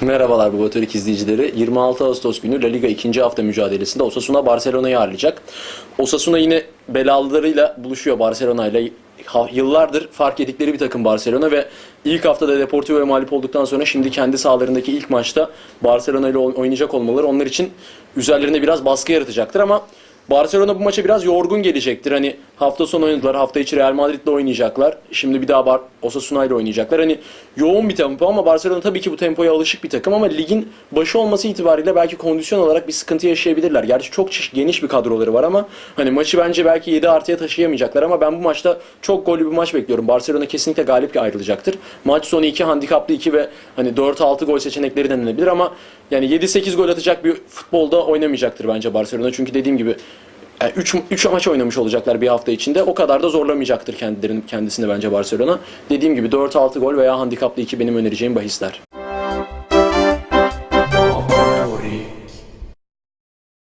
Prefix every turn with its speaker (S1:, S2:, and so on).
S1: Merhabalar bu Baturik izleyicileri. 26 Ağustos günü La Liga 2. hafta mücadelesinde Osasuna Barcelona'yı ağırlayacak. Osasuna yine belalılarıyla buluşuyor Barcelona ile. Yıllardır fark ettikleri bir takım Barcelona ve ilk haftada Deportivo'ya mağlup olduktan sonra şimdi kendi sahalarındaki ilk maçta Barcelona ile oyn- oynayacak olmaları onlar için üzerlerine biraz baskı yaratacaktır ama Barcelona bu maça biraz yorgun gelecektir. Hani hafta sonu oynadılar, hafta içi Real Madrid'le oynayacaklar. Şimdi bir daha Bar Osasuna ile oynayacaklar. Hani yoğun bir tempo ama Barcelona tabii ki bu tempoya alışık bir takım ama ligin başı olması itibariyle belki kondisyon olarak bir sıkıntı yaşayabilirler. Gerçi çok geniş bir kadroları var ama hani maçı bence belki 7 artıya taşıyamayacaklar ama ben bu maçta çok gollü bir maç bekliyorum. Barcelona kesinlikle galip ayrılacaktır. Maç sonu 2 handikaplı 2 ve hani 4-6 gol seçenekleri denilebilir ama yani 7-8 gol atacak bir futbolda oynamayacaktır bence Barcelona. Çünkü dediğim gibi 3 3 maç oynamış olacaklar bir hafta içinde. O kadar da zorlamayacaktır kendilerini kendisini bence Barcelona. Dediğim gibi 4-6 gol veya handikaplı 2 benim önereceğim bahisler.